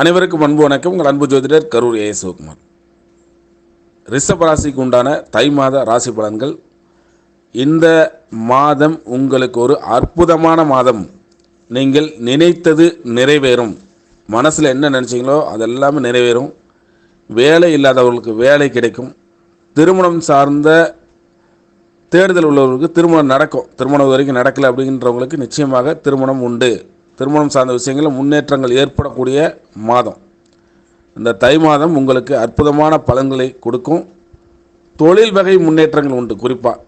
அனைவருக்கும் அன்பு வணக்கம். உங்கள் அன்பு ஜோதிடர் கரூர் ஏ. சிவகுமார். ரிஷப ராசிக்கு உண்டான தை மாத ராசி பலன்கள். இந்த மாதம் உங்களுக்கு ஒரு அற்புதமான மாதம். நீங்கள் நினைத்தது நிறைவேறும். மனசில் என்ன நினச்சிங்களோ அதெல்லாமே நிறைவேறும். வேலை இல்லாதவர்களுக்கு வேலை கிடைக்கும். திருமணம் சார்ந்த தேடுதல் உள்ளவர்களுக்கு திருமணம் நடக்கும். திருமணம் வரைக்கும் நடக்கலை அப்படின்றவங்களுக்கு நிச்சயமாக திருமணம் உண்டு. திருமணம் சார்ந்த விஷயங்களில் முன்னேற்றங்கள் ஏற்படக்கூடிய மாதம். இந்த தை மாதம் உங்களுக்கு அற்புதமான பலன்களை கொடுக்கும். தொழில் வகை முன்னேற்றங்கள் உண்டு குறிப்பாக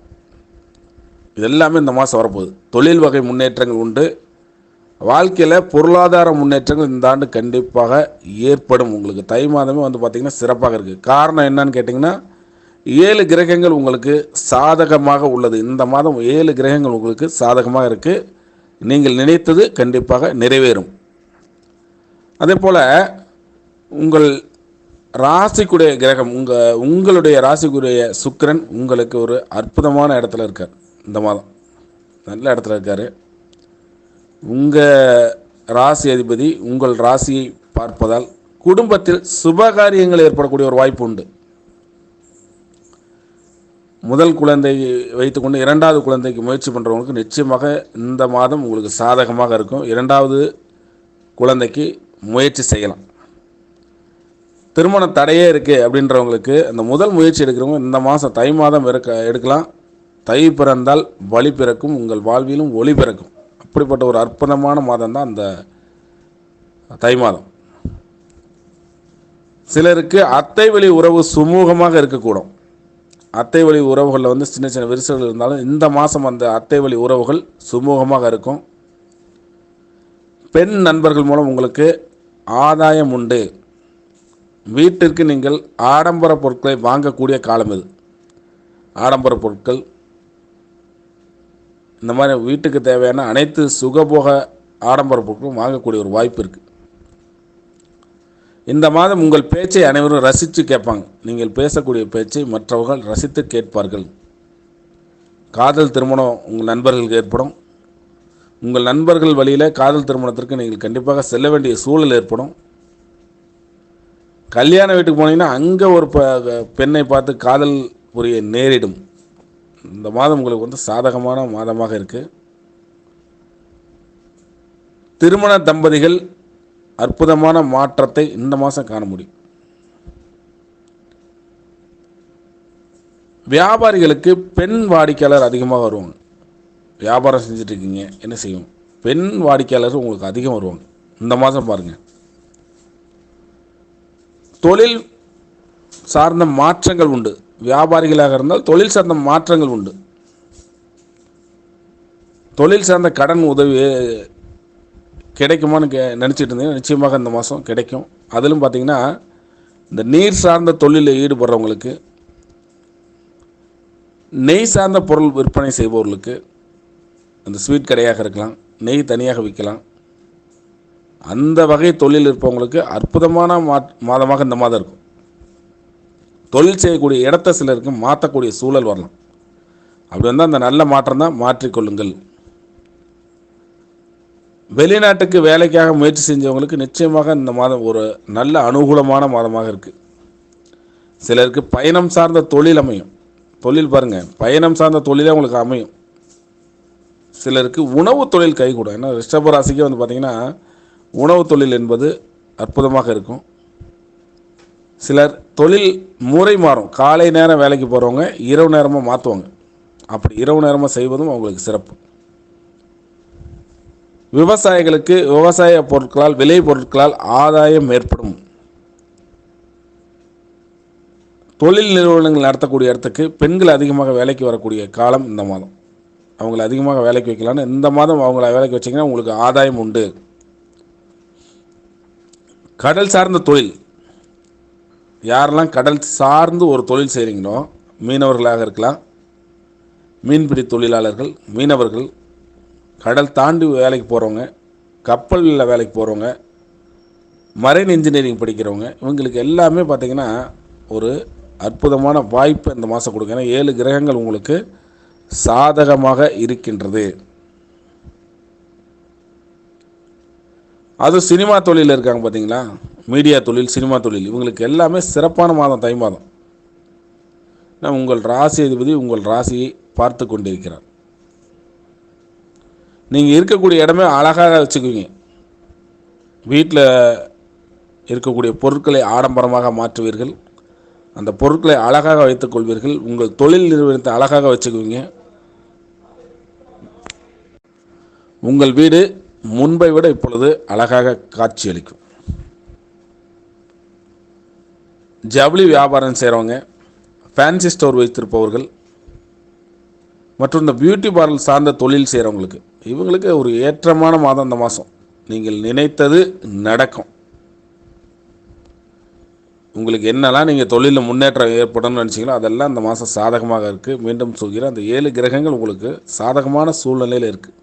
இதெல்லாமே இந்த மாதம் வரப்போகுது. தொழில் வகை முன்னேற்றங்கள் உண்டு. வாழ்க்கையில் பொருளாதார முன்னேற்றங்கள் இந்த ஆண்டு கண்டிப்பாக ஏற்படும் உங்களுக்கு. தை மாதமே வந்து பார்த்திங்கன்னா சிறப்பாக இருக்குது காரணம் என்னன்னு கேட்டிங்கன்னா ஏழு கிரகங்கள் உங்களுக்கு சாதகமாக உள்ளது. இந்த மாதம் ஏழு கிரகங்கள் உங்களுக்கு சாதகமாக இருக்குது நீங்கள் நினைத்தது கண்டிப்பாக நிறைவேறும். அதே போல் உங்கள் ராசிக்குடைய கிரகம் உங்கள் உங்களுடைய ராசிக்குரிய சுக்கிரன் உங்களுக்கு ஒரு அற்புதமான இடத்துல இருக்கார். இந்த மாதம். நல்ல இடத்துல இருக்கார். உங்கள் ராசி அதிபதி உங்கள் ராசியை பார்ப்பதால் குடும்பத்தில் சுபகாரியங்கள் ஏற்படக்கூடிய ஒரு வாய்ப்பு உண்டு. முதல் குழந்தை வைத்துக்கொண்டு இரண்டாவது குழந்தைக்கு முயற்சி பண்ணுறவங்களுக்கு நிச்சயமாக இந்த மாதம் உங்களுக்கு சாதகமாக இருக்கும். இரண்டாவது குழந்தைக்கு முயற்சி செய்யலாம். திருமண தடையே இருக்குது அப்படின்றவங்களுக்கு அந்த முதல் முயற்சி எடுக்கிறவங்க இந்த மாதம் தை மாதம் இருக்க எடுக்கலாம். தை பிறந்தால் வழி பிறக்கும் உங்கள் வாழ்விலும் ஒளி பிறக்கும். அப்படிப்பட்ட ஒரு அற்புதமான மாதம் தான் அந்த தை மாதம். சிலருக்கு அத்தை வழி உறவு சுமூகமாக இருக்கக்கூடும். அத்தை வழி உறவுகளில் வந்து சின்ன சின்ன விரிசல்கள் இருந்தாலும் இந்த மாதம் அந்த அத்தை வழி உறவுகள் சுமூகமாக இருக்கும். பெண் நண்பர்கள் மூலம் உங்களுக்கு ஆதாயம் உண்டு. வீட்டிற்கு நீங்கள் ஆடம்பர பொருட்களை வாங்கக்கூடிய காலம் இது. ஆடம்பர பொருட்கள். இந்த மாதிரி வீட்டுக்கு தேவையான அனைத்து சுகபோக ஆடம்பர பொருட்களும் வாங்கக்கூடிய ஒரு வாய்ப்பு இருக்குது இந்த மாதம் உங்கள் பேச்சை அனைவரும் ரசித்து கேட்பாங்க. நீங்கள் பேசக்கூடிய பேச்சை மற்றவர்கள் ரசித்து கேட்பார்கள். காதல் திருமணம் உங்கள் நண்பர்களுக்கு ஏற்படும். உங்கள் நண்பர்கள் வழியில் காதல் திருமணத்திற்கு நீங்கள் கண்டிப்பாக செல்ல வேண்டிய சூழல் ஏற்படும். கல்யாண வீட்டுக்கு போனீங்கன்னா அங்கே ஒரு ப- பெண்ணை பார்த்து காதல் புரிய நேரிடும். இந்த மாதம் உங்களுக்கு வந்து சாதகமான மாதமாக இருக்குது திருமண தம்பதிகள் அற்புதமான மாற்றத்தை இந்த மாதம் காண முடியும். வியாபாரிகளுக்கு பெண் வாடிக்கையாளர் அதிகமாக வருவாங்க. வியாபாரம் செஞ்சிட்ருக்கீங்க என்ன செய்யும்? பெண் வாடிக்கையாளர் உங்களுக்கு அதிகம் வருவாங்க. இந்த மாதம் பாருங்கள் தொழில் சார்ந்த மாற்றங்கள் உண்டு. வியாபாரிகளாக இருந்தால் தொழில் சார்ந்த மாற்றங்கள் உண்டு. தொழில் சார்ந்த கடன் உதவி கிடைக்குமான்னு கே நினச்சிட்டு இருந்தீங்கன்னா நிச்சயமாக இந்த மாதம் கிடைக்கும். அதிலும் பார்த்தீங்கன்னா இந்த நீர் சார்ந்த தொழிலில் ஈடுபடுறவங்களுக்கு நெய் சார்ந்த பொருள் விற்பனை செய்பவர்களுக்கு அந்த ஸ்வீட் கடையாக இருக்கலாம் நெய் தனியாக விற்கலாம். அந்த வகை தொழில் இருப்பவங்களுக்கு அற்புதமான மா மாதமாக இந்த மாதம் இருக்கும். தொழில் செய்யக்கூடிய இடத்த சிலருக்கு மாற்றக்கூடிய சூழல் வரலாம். அப்படி வந்தால் அந்த நல்ல மாற்றம் தான் மாற்றிக்கொள்ளுங்கள். வெளிநாட்டுக்கு வேலைக்காக முயற்சி செஞ்சவங்களுக்கு நிச்சயமாக இந்த மாதம் ஒரு நல்ல அனுகூலமான மாதமாக இருக்குது சிலருக்கு பயணம் சார்ந்த தொழில் அமையும். தொழில் பாருங்கள் பயணம் சார்ந்த தொழிலே உங்களுக்கு அமையும். சிலருக்கு உணவு தொழில் கைகூடும் ஏன்னா ரிஷப ராசிக்கே வந்து பார்த்திங்கன்னா உணவு தொழில் என்பது அற்புதமாக இருக்கும். சிலர் தொழில் முறை மாறும். காலை நேரம் வேலைக்கு போகிறவங்க இரவு நேரமாக மாற்றுவாங்க அப்படி இரவு நேரமாக செய்வதும் அவங்களுக்கு சிறப்பு. விவசாயிகளுக்கு விவசாய பொருட்களால் விலை பொருட்களால் ஆதாயம் ஏற்படும். தொழில் நிறுவனங்கள் நடத்தக்கூடிய இடத்துக்கு பெண்கள் அதிகமாக வேலைக்கு வரக்கூடிய காலம் இந்த மாதம். அவங்கள அதிகமாக வேலைக்கு வைக்கலான்னு இந்த மாதம் அவங்கள வேலைக்கு வச்சிங்கன்னா உங்களுக்கு ஆதாயம் உண்டு. கடல் சார்ந்த தொழில். யாரெல்லாம் கடல் சார்ந்து ஒரு தொழில் செய்கிறீங்களோ மீனவர்களாக இருக்கலாம் மீன்பிடி தொழிலாளர்கள் மீனவர்கள் கடல் தாண்டி வேலைக்கு போகிறவங்க கப்பலில் வேலைக்கு போகிறவங்க மரைன் இன்ஜினியரிங் படிக்கிறவங்க இவங்களுக்கு எல்லாமே பார்த்திங்கன்னா ஒரு அற்புதமான வாய்ப்பு இந்த மாதம் கொடுக்கும் ஏன்னா ஏழு கிரகங்கள் உங்களுக்கு சாதகமாக இருக்கின்றது. அது சினிமா தொழிலில் இருக்காங்க பார்த்தீங்களா மீடியா தொழில் சினிமா தொழில். இவங்களுக்கு எல்லாமே சிறப்பான மாதம் தை மாதம். நான் உங்கள் ராசி அதிபதி உங்கள் ராசியை பார்த்து கொண்டிருக்கிறார். நீங்கள் இருக்கக்கூடிய இடமே அழகாக வச்சுக்குவீங்க. வீட்டில் இருக்கக்கூடிய பொருட்களை ஆடம்பரமாக மாற்றுவீர்கள். அந்த பொருட்களை அழகாக வைத்துக் கொள்வீர்கள். உங்கள் தொழில் நிறுவனத்தை அழகாக வச்சுக்குவீங்க. உங்கள் வீடு முன்பை விட இப்பொழுது அழகாக காட்சியளிக்கும் ஜவுளி வியாபாரம் செய்கிறவங்க ஃபேன்சி ஸ்டோர் வைத்திருப்பவர்கள் மற்றும் இந்த பியூட்டி பார்லர் சார்ந்த தொழில் செய்கிறவங்களுக்கு இவங்களுக்கு ஒரு ஏற்றமான மாதம் இந்த மாதம் நீங்கள் நினைத்தது நடக்கும். உங்களுக்கு என்னெல்லாம் நீங்கள் தொழிலில் முன்னேற்றம் ஏற்படணும்னு நினச்சிங்களோ அதெல்லாம் இந்த மாதம் சாதகமாக இருக்குது மீண்டும் சொல்கிறேன் அந்த ஏழு கிரகங்கள் உங்களுக்கு சாதகமான சூழ்நிலையில் இருக்குது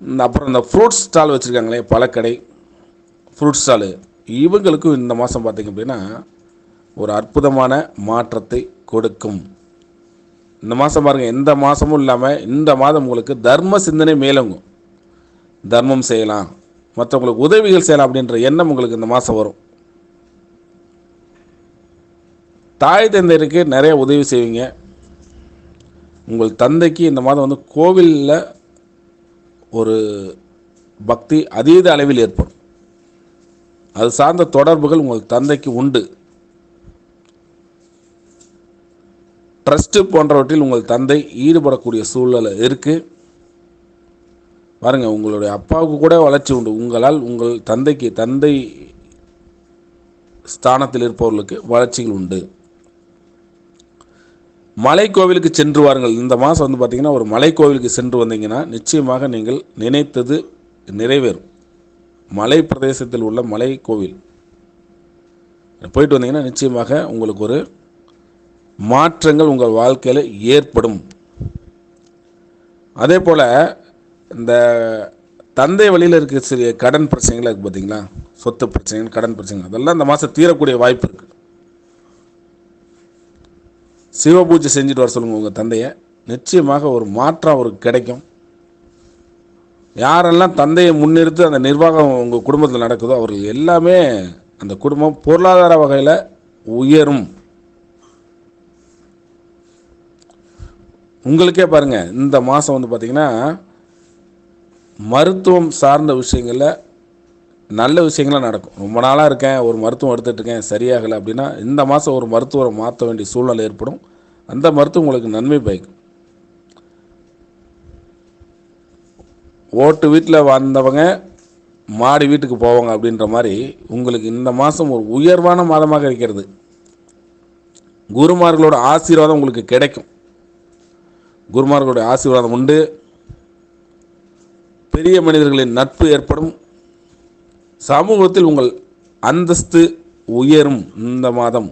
இந்த அப்புறம் இந்த ஃப்ரூட்ஸ் ஸ்டால் வச்சுருக்காங்களே பழக்கடை ஃப்ரூட் ஸ்டாலு இவங்களுக்கும் இந்த மாதம் பார்த்திங்க அப்படின்னா ஒரு அற்புதமான மாற்றத்தை கொடுக்கும். இந்த மாதம் பாருங்கள் எந்த மாதமும் இல்லாமல் இந்த மாதம் உங்களுக்கு தர்ம சிந்தனை மேலோங்கும். தர்மம் செய்யலாம். மற்றவங்களுக்கு உதவிகள் செய்யலாம் அப்படின்ற எண்ணம் உங்களுக்கு இந்த மாதம் வரும். தாய் தந்தையருக்கு நிறைய உதவி செய்வீங்க. உங்கள் தந்தைக்கு இந்த மாதம் வந்து கோவிலில் ஒரு பக்தி அதீத அளவில் ஏற்படும். அது சார்ந்த தொடர்புகள் உங்கள் தந்தைக்கு உண்டு. ட்ரஸ்ட்டு போன்றவற்றில் உங்கள் தந்தை ஈடுபடக்கூடிய சூழ்நிலை இருக்குது பாருங்கள் உங்களுடைய அப்பாவுக்கு கூட வளர்ச்சி உண்டு. உங்களால் உங்கள் தந்தைக்கு தந்தை ஸ்தானத்தில் இருப்பவர்களுக்கு வளர்ச்சிகள் உண்டு. மலை கோவிலுக்கு சென்று வாருங்கள். இந்த மாதம் வந்து பார்த்திங்கன்னா ஒரு மலை கோவிலுக்கு சென்று வந்தீங்கன்னா நிச்சயமாக நீங்கள் நினைத்தது நிறைவேறும். மலை பிரதேசத்தில் உள்ள மலை கோவில் போயிட்டு வந்தீங்கன்னா நிச்சயமாக உங்களுக்கு ஒரு மாற்றங்கள் உங்கள் வாழ்க்கையில் ஏற்படும். அதே போல் இந்த தந்தை வழியில் இருக்கிற சிறிய கடன் பிரச்சனைகள் இருக்குது பார்த்தீங்களா சொத்து பிரச்சனைகள் கடன் பிரச்சனைகள் அதெல்லாம் இந்த மாதம் தீரக்கூடிய வாய்ப்பு இருக்குது சிவ பூஜை செஞ்சுட்டு வர சொல்லுங்கள் உங்கள் தந்தையை. நிச்சயமாக ஒரு மாற்றம் அவருக்கு கிடைக்கும். யாரெல்லாம் தந்தையை முன்னிறுத்து அந்த நிர்வாகம் உங்கள் குடும்பத்தில் நடக்குதோ அவர்கள் எல்லாமே அந்த குடும்பம் பொருளாதார வகையில் உயரும். உங்களுக்கே பாருங்கள் இந்த மாதம் வந்து பார்த்திங்கன்னா மருத்துவம் சார்ந்த விஷயங்களில் நல்ல விஷயங்களாக நடக்கும். ரொம்ப நாளாக இருக்கேன் ஒரு மருத்துவம் எடுத்துகிட்டு இருக்கேன் சரியாகலை அப்படின்னா இந்த மாதம் ஒரு மருத்துவரை மாற்ற வேண்டிய சூழ்நிலை ஏற்படும். அந்த மருத்துவம் உங்களுக்கு நன்மை பயக்கும். ஓட்டு வீட்டில் வந்தவங்க மாடி வீட்டுக்கு போவாங்க அப்படின்ற மாதிரி உங்களுக்கு இந்த மாதம் ஒரு உயர்வான மாதமாக இருக்கிறது. குருமார்களோட ஆசீர்வாதம் உங்களுக்கு கிடைக்கும். குருமார்களுடைய ஆசீர்வாதம் உண்டு. பெரிய மனிதர்களின் நட்பு ஏற்படும். சமூகத்தில் உங்கள் அந்தஸ்து உயரும் இந்த மாதம்.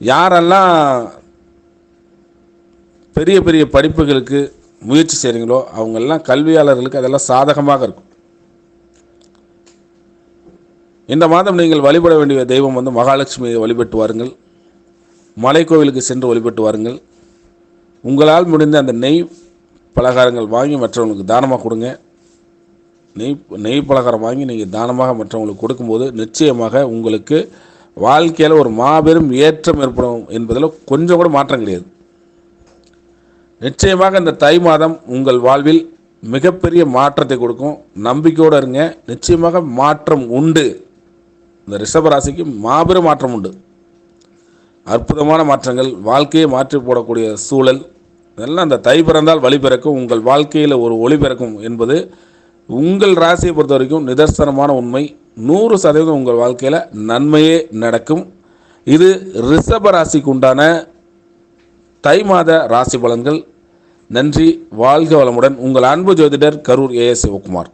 யாரெல்லாம் பெரிய பெரிய படிப்புகளுக்கு முயற்சி செய்கிறீங்களோ அவங்கெல்லாம் கல்வியாளர்களுக்கு அதெல்லாம் சாதகமாக இருக்கும். இந்த மாதம் நீங்கள் வழிபட வேண்டிய தெய்வம் வந்து மகாலட்சுமியை வழிபட்டு வாருங்கள். மலைக்கோவிலுக்கு சென்று வழிபட்டு வாருங்கள். உங்களால் முடிந்த அந்த நெய் பலகாரங்கள் வாங்கி மற்றவங்களுக்கு தானமாக கொடுங்க. நெய் நெய் பலகாரம் வாங்கி நீங்கள் தானமாக மற்றவங்களுக்கு கொடுக்கும்போது நிச்சயமாக உங்களுக்கு வாழ்க்கையில் ஒரு மாபெரும் ஏற்றம் ஏற்படும் என்பதில் கொஞ்சம் கூட மாற்றம் கிடையாது. நிச்சயமாக இந்த தை மாதம் உங்கள் வாழ்வில் மிகப்பெரிய மாற்றத்தை கொடுக்கும். நம்பிக்கையோடு இருங்க. நிச்சயமாக மாற்றம் உண்டு. இந்த ரிஷபராசிக்கு மாபெரும் மாற்றம் உண்டு. அற்புதமான மாற்றங்கள். வாழ்க்கையை மாற்றி போடக்கூடிய சூழல். இதெல்லாம் அந்த தை பிறந்தால் வழி பிறக்கும் உங்கள் வாழ்க்கையில் ஒரு ஒளி பிறக்கும் என்பது உங்கள் ராசியை பொறுத்த வரைக்கும் நிதர்சனமான உண்மை. நூறு சதவீதம் உங்கள் வாழ்க்கையில் நன்மையே நடக்கும். இது ரிஷப ராசிக்கு உண்டான தை மாத ராசி பலன்கள். நன்றி வாழ்க வளமுடன். உங்கள் அன்பு ஜோதிடர் கரூர் ஏஎஸ் சிவகுமார்.